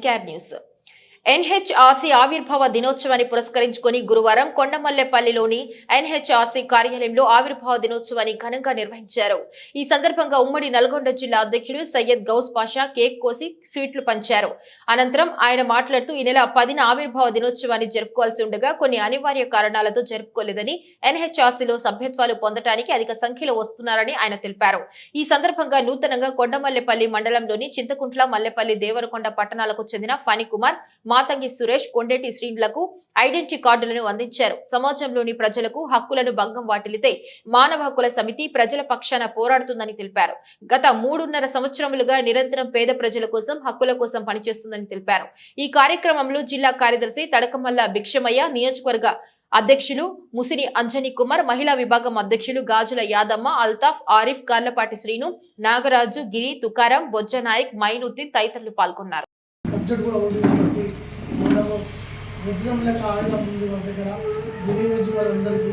Care News. NHRC ఆవిర్భావ దినోత్సవాన్ని పురస్కరించుకొని గురువారం కొండమల్లెపల్లిలోని ఎన్హెచ్ఆర్సీ కార్యాలయంలో ఆవిర్భావ దినోత్సవాన్ని ఘనంగా నిర్వహించారు. ఈ సందర్భంగా ఉమ్మడి నల్గొండ జిల్లా అధ్యక్షుడు సయ్యద్ గౌస్ పాషా కేక్ కోసి స్వీట్లు పంచారు. అనంతరం ఆయన మాట్లాడుతూ ఈ నెల పదిన ఆవిర్భావ దినోత్సవాన్ని జరుపుకోవాల్సి ఉండగా కొన్ని అనివార్య కారణాలతో జరుపుకోలేదని ఎన్హెచ్ఆర్సీలో సభ్యత్వాలు పొందడానికి అధిక సంఖ్యలో వస్తున్నారని ఆయన తెలిపారు. ఈ సందర్భంగా నూతనంగా కొండమల్లెపల్లి మండలంలోని చింతకుంట్ల మల్లెపల్లి దేవరకొండ పట్టణాలకు చెందిన ఫణికుమార్ మాతంగి సురేష్ కొండేటి శ్రీనులకు ఐడెంటిటీ కార్డులను అందించారు. సమాజంలోని ప్రజలకు హక్కులను భంగం వాటిల్లితే మానవ హక్కుల సమితి ప్రజల పక్షాన పోరాడుతుందని తెలిపారు. గత మూడున్నర సంవత్సరములుగా నిరంతరం పేద ప్రజల కోసం హక్కుల కోసం పనిచేస్తుందని తెలిపారు. ఈ కార్యక్రమంలో జిల్లా కార్యదర్శి తడకమల్ల భిక్షమయ్య నియోజకవర్గ అధ్యక్షులు ముసిని అంజనీ కుమార్ మహిళా విభాగం అధ్యక్షులు గాజుల యాదమ్మ అల్తాఫ్ ఆరిఫ్ గార్లపాటి శ్రీను నాగరాజు గిరి తుకారం బొజ్జనాయక్ మైనుద్దీన్ తదితరులు పాల్గొన్నారు. సబ్జెక్ట్ కూడా ఉంది కాబట్టి మనము వజ్రం లెక్క ఆడడం ఉంది మన దగ్గర. వినియోగించి వారందరికీ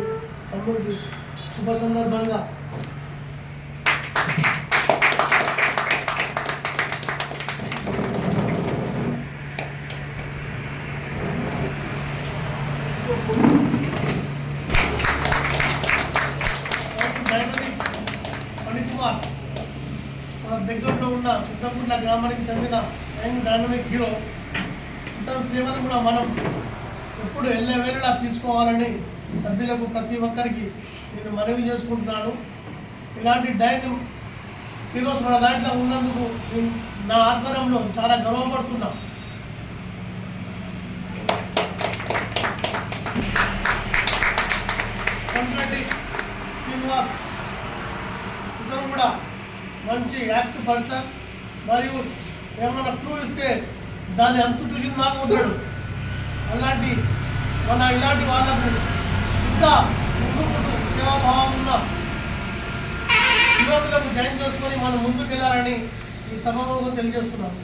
తమ్ముడికి శుభ సందర్భంగా. మన దగ్గరలో ఉన్న చింతకుంట్ల గ్రామానికి చెందిన అండ్ డైనమిక్ హీరో ఇతని సేవలు కూడా మనం ఎప్పుడు వెళ్ళే వేళలా తీసుకోవాలని సభ్యులకు ప్రతి ఒక్కరికి నేను మనవి చేసుకుంటున్నాను. ఇలాంటి డైన్ హీరోస్ మన దాంట్లో ఉన్నందుకు నేను నా ఆధ్వర్యంలో చాలా గర్వపడుతున్నా. కొండ్రెడ్డి శ్రీనివాస్ ఇతను కూడా మంచి యాక్ట్ పర్సన్. మరియు ఏమన్నా క్లూ ఇస్తే దాన్ని అంతు చూసిన దాకా వదలడు. అలాంటి మన ఇలాంటి వాళ్ళకు ఇంకా ముందు సేవాభావం ఉన్న యువకులను జాయిన్ చేసుకొని మనం ముందుకు వెళ్ళాలని ఈ సభకు తెలియజేస్తున్నాను